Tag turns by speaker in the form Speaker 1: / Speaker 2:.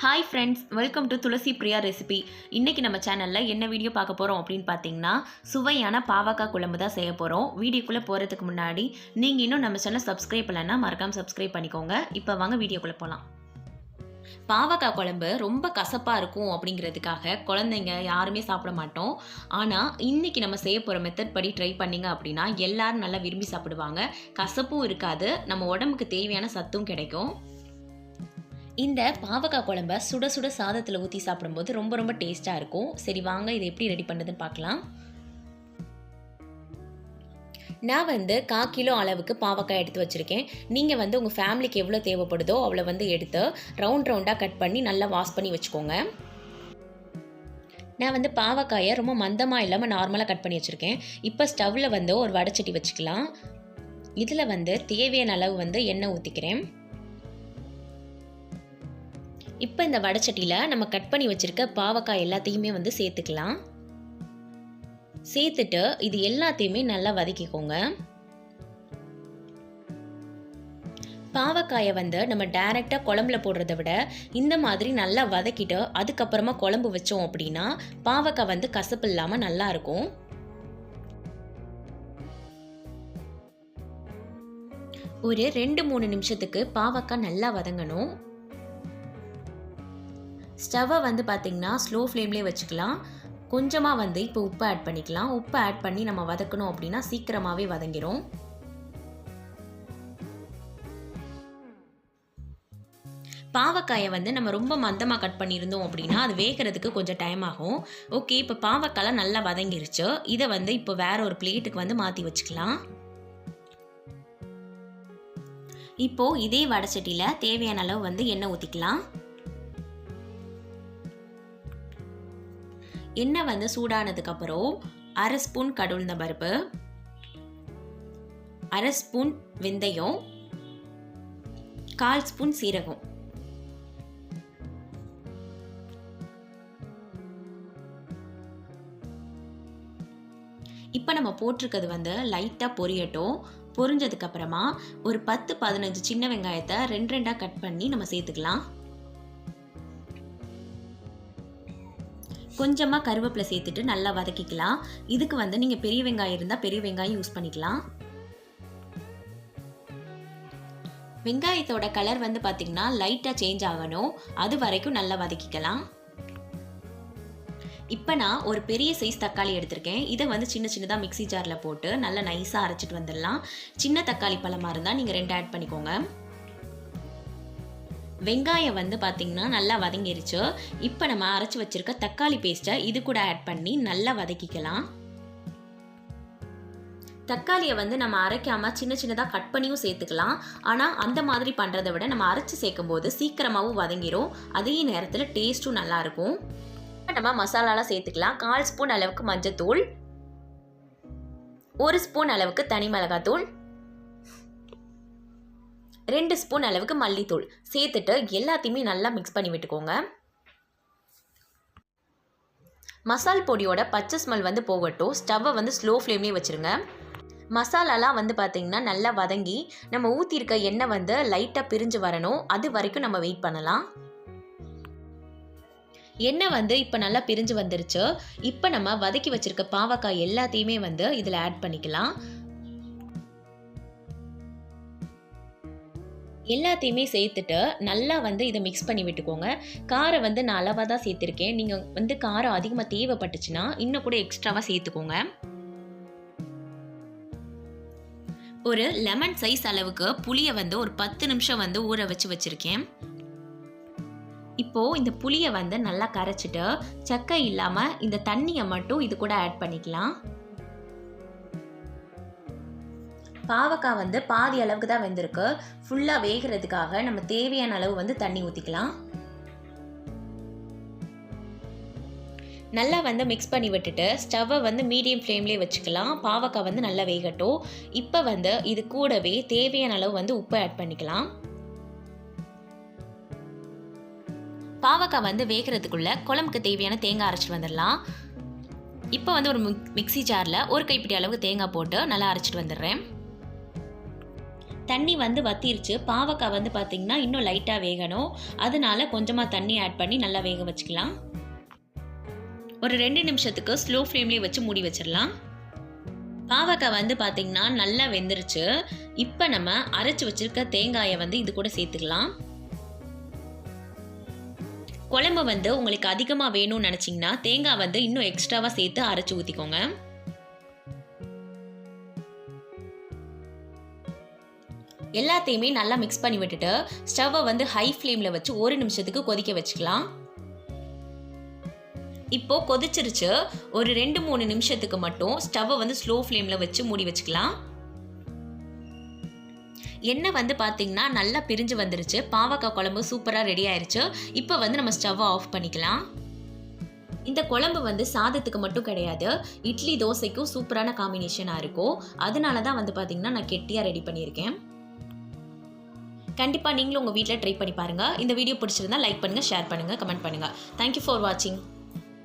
Speaker 1: Hi friends welcome to Thulasi Priya recipe இன்றைக்கி நம்ம சேனலில் என்ன வீடியோ பார்க்க போகிறோம் அப்படின்னு பார்த்தீங்கன்னா சுவையான பாவக்காய் குழம்பு தான் செய்ய போகிறோம் வீடியோக்குள்ளே போகிறதுக்கு முன்னாடி நீங்கள் இன்னும் நம்ம சேனல் சப்ஸ்கிரைப் இல்லைன்னா மறக்காமல் சப்ஸ்கிரைப் பண்ணிக்கோங்க. இப்போ வாங்க வீடியோக்குள்ளே போகலாம் பாவக்காய் குழம்பு ரொம்ப கசப்பாக இருக்கும் அப்படிங்கிறதுக்காக குழந்தைங்க யாருமே சாப்பிட மாட்டோம். ஆனால் இன்றைக்கி நம்ம செய்ய போகிற மெத்தட் படி ட்ரை பண்ணிங்க அப்படின்னா எல்லோரும் நல்லா விரும்பி சாப்பிடுவாங்க. கசப்பும் இருக்காது நம்ம உடம்புக்கு தேவையான சத்தும் கிடைக்கும். இந்த பாவக்காய் குழம்ப சுட சுட சாதத்தில் ஊற்றி சாப்பிடும்போது ரொம்ப ரொம்ப டேஸ்ட்டாக இருக்கும். சரி வாங்க இதை எப்படி ரெடி பண்ணுதுன்னு பார்க்கலாம். நான் வந்து கா கிலோ அளவுக்கு பாவக்காய் எடுத்து வச்சுருக்கேன். நீங்கள் வந்து உங்கள் ஃபேமிலிக்கு எவ்வளோ தேவைப்படுதோ அவ்வளோ வந்து எடுத்து ரவுண்ட் ரவுண்டாக கட் பண்ணி நல்லா வாஷ் பண்ணி வச்சுக்கோங்க. நான் வந்து பாவக்காயை ரொம்ப மந்தமாக இல்லாமல் நார்மலாக கட் பண்ணி வச்சுருக்கேன். இப்போ ஸ்டவ்வில் வந்து ஒரு வடச்சட்டி வச்சுக்கலாம். இதில் வந்து தேவையான அளவு வந்து எண்ணெய் ஊற்றிக்கிறேன் இப்போ இந்த வடைச்சட்டியில் நம்ம கட் பண்ணி வச்சுருக்க பாவக்காய் எல்லாத்தையுமே வந்து சேர்த்துக்கலாம். சேர்த்துட்டு இது எல்லாத்தையுமே நல்லா வதக்கிக்கோங்க. பாவக்காயை வந்து நம்ம டைரெக்டாக குழம்புல போடுறத விட இந்த மாதிரி நல்லா வதக்கிட்டு அதுக்கப்புறமா குழம்பு வச்சோம் அப்படின்னா பாவக்காய் வந்து கசப்பு இல்லாமல் நல்லாயிருக்கும் ஒரு ரெண்டு மூணு நிமிஷத்துக்கு பாவக்காய் நல்லா வதங்கணும். ஸ்டவ்வை வந்து பார்த்திங்கன்னா ஸ்லோ ஃப்ளேம்லேயே வச்சுக்கலாம். கொஞ்சமாக வந்து இப்போ உப்பு ஆட் பண்ணிக்கலாம். உப்பு ஆட் பண்ணி நம்ம வதக்கணும் அப்படின்னா சீக்கிரமாகவே வதங்கிடும் பாவக்காயை வந்து நம்ம ரொம்ப மந்தமாக கட் பண்ணியிருந்தோம் அப்படின்னா அது வேகிறதுக்கு கொஞ்சம் டைம் ஆகும். ஓகே இப்போ பாவக்காய்லாம் நல்லா வதங்கிருச்சு. இதை வந்து இப்போ வேற ஒரு பிளேட்டுக்கு வந்து மாற்றி வச்சுக்கலாம். இப்போது இதே வடைச்சட்டியில் தேவையான அளவு வந்து எண்ணெய் ஊற்றிக்கலாம் எண்ணெய் வந்து சூடானதுக்கப்புறம் அரை ஸ்பூன் கடுழ்ந்த பருப்பு அரை ஸ்பூன் வெந்தயம் கால் ஸ்பூன் சீரகம். இப்போ நம்ம போட்டிருக்கிறது வந்து லைட்டாக பொரியட்டும். பொரிஞ்சதுக்கப்புறமா ஒரு பத்து பதினஞ்சு சின்ன வெங்காயத்தை ரெண்டு ரெண்டாக கட் பண்ணி நம்ம சேர்த்துக்கலாம். கொஞ்சமாக கருவேப்பிலை சேர்த்துட்டு நல்லா வதக்கிக்கலாம். இதுக்கு வந்து நீங்கள் பெரிய வெங்காயம் இருந்தால் பெரிய வெங்காயம் யூஸ் பண்ணிக்கலாம். வெங்காயத்தோட கலர் வந்து பார்த்திங்கன்னா லைட்டாக சேஞ்ச் ஆகணும். அது வரைக்கும் நல்லா வதக்கிக்கலாம். இப்போ நான் ஒரு பெரிய சைஸ் தக்காளி எடுத்திருக்கேன். இதை வந்து சின்ன சின்னதாக மிக்சி ஜாரில் போட்டு நல்லா நைஸாக அரைச்சிட்டு வந்துடலாம். சின்ன தக்காளி பழமாக இருந்தால் நீங்கள் ரெண்டு ஆட் பண்ணிக்கோங்க. வெங்காயம் வந்து பார்த்திங்கன்னா நல்லா வதங்கிருச்சு. இப்போ நம்ம அரைச்சி வச்சுருக்க தக்காளி பேஸ்ட்டை இது கூட ஆட் பண்ணி நல்லா வதக்கிக்கலாம். தக்காளியை வந்து நம்ம அரைக்காமல் சின்ன சின்னதாக கட் பண்ணியும் சேர்த்துக்கலாம். ஆனால் அந்த மாதிரி பண்ணுறதை விட நம்ம அரைச்சி சேர்க்கும் போது சீக்கிரமாகவும் வதங்கிரும். அதே நேரத்தில் டேஸ்ட்டும் நல்லாயிருக்கும் நம்ம மசாலாலாம் சேர்த்துக்கலாம். கால் ஸ்பூன் அளவுக்கு மஞ்சத்தூள். ஒரு ஸ்பூன் அளவுக்கு தனி மிளகாத்தூள். ரெண்டு ஸ்பூன் அளவுக்கு மல்லித்தூள். சேர்த்துட்டு எல்லாத்தையுமே நல்லா மிக்ஸ் பண்ணி விட்டுக்கோங்க. மசால் பொடியோட பச்சை ஸ்மெல் வந்து போகட்டும். ஸ்டவ்வை வந்து ஸ்லோ ஃப்ளேம்லேயே வச்சுருங்க. மசாலாலாம் வந்து பார்த்திங்கன்னா நல்லா வதங்கி நம்ம ஊற்றிருக்க எண்ணெய் வந்து லைட்டாக பிரிஞ்சு வரணும். அது வரைக்கும் நம்ம வெயிட் பண்ணலாம். எண்ணெய் வந்து இப்போ நல்லா பிரிஞ்சு வந்துருச்சு. இப்போ நம்ம வதக்கி வச்சுருக்க பாவக்காய் எல்லாத்தையுமே வந்து இதில் ஆட் பண்ணிக்கலாம். எல்லாத்தையுமே சேர்த்துட்டு நல்லா வந்து இதை மிக்ஸ் பண்ணி விட்டுக்கோங்க. காரம் வந்து நான் அளவாக தான் சேர்த்துருக்கேன். நீங்கள் வந்து காரம் அதிகமாக தேவைப்பட்டுச்சுன்னா இன்னும் கூட எக்ஸ்ட்ராவாக சேர்த்துக்கோங்க. ஒரு லெமன் சைஸ் அளவுக்கு புளியை வந்து ஒரு பத்து நிமிஷம் வந்து ஊற வச்சு வச்சுருக்கேன். இப்போது இந்த புளியை வந்து நல்லா கரைச்சிட்டு சக்கை இல்லாமல் இந்த தண்ணியை மட்டும் இது கூட ஆட் பண்ணிக்கலாம். பாவக்காய் வந்து பாதி அளவுக்கு தான் வெந்திருக்கு. ஃபுல்லாக வேகிறதுக்காக நம்ம தேவையான அளவு வந்து தண்ணி ஊற்றிக்கலாம் நல்லா வந்து மிக்ஸ் பண்ணி விட்டுட்டு ஸ்டவ்வை வந்து மீடியம் ஃப்ளேம்லேயே வச்சுக்கலாம். பாவக்காய் வந்து நல்லா வேகட்டும். இப்போ வந்து இது கூடவே தேவையான அளவு வந்து உப்பு ஆட் பண்ணிக்கலாம். பாவக்காய் வந்து வேகிறதுக்குள்ளே குழம்புக்கு தேவையான தேங்காய் அரைச்சிட்டு வந்துடலாம். இப்போ வந்து ஒரு மிக்ஸி ஜாரில் ஒரு கைப்பிடி அளவுக்கு தேங்காய் போட்டு நல்லா அரைச்சிட்டு வந்துடுறேன். தண்ணி வந்து வத்திருச்சு. பாவக்காய் வந்து பார்த்திங்கன்னா இன்னும் லைட்டாக வேகணும். அதனால கொஞ்சமாக தண்ணி ஆட் பண்ணி நல்லா வேக வச்சுக்கலாம். ஒரு ரெண்டு நிமிஷத்துக்கு ஸ்லோ ஃப்ளேம்லேயே வச்சு மூடி வச்சிடலாம். பாவக்காய் வந்து பார்த்திங்கன்னா நல்லா வெந்துருச்சு. இப்போ நம்ம அரைச்சி வச்சிருக்க தேங்காயை வந்து இது கூட சேர்த்துக்கலாம். குழம்பு வந்து உங்களுக்கு அதிகமாக வேணும்னு நினச்சிங்கன்னா தேங்காய் வந்து இன்னும் எக்ஸ்ட்ராவாக சேர்த்து அரைச்சி ஊற்றிக்கோங்க எல்லாத்தையுமே நல்லா மிக்ஸ் பண்ணி விட்டுட்டு ஸ்டவ்வை வந்து ஹை ஃப்ளேமில் வச்சு ஒரு நிமிஷத்துக்கு கொதிக்க வச்சுக்கலாம். இப்போ கொதிச்சிருச்சு. ஒரு ரெண்டு மூணு நிமிஷத்துக்கு மட்டும் ஸ்டவ்வை வந்து ஸ்லோ ஃப்ளேமில் வச்சு மூடி வச்சுக்கலாம். எண்ணெய் வந்து பார்த்தீங்கன்னா நல்லா பிரிஞ்சு வந்துருச்சு. பாவக்காய் குழம்பு சூப்பராக ரெடி ஆயிருச்சு. இப்போ வந்து நம்ம ஸ்டவ்வை ஆஃப் பண்ணிக்கலாம். இந்த குழம்பு வந்து சாதத்துக்கு மட்டும் கிடையாது. இட்லி தோசைக்கும் சூப்பரான காம்பினேஷனாக இருக்கும். அதனால தான் வந்து பார்த்தீங்கன்னா நான் கெட்டியாக ரெடி பண்ணியிருக்கேன். கண்டிப்பாக நீங்களும் உங்கள் வீட்டில் ட்ரை பண்ணி பாருங்கள் இந்த வீடியோ பிடிச்சிருந்தா லைக் பண்ணுங்கள் ஷேர் பண்ணுங்கள் கமெண்ட் பண்ணுங்கள் தேங்க்யூ ஃபார் வாட்சிங்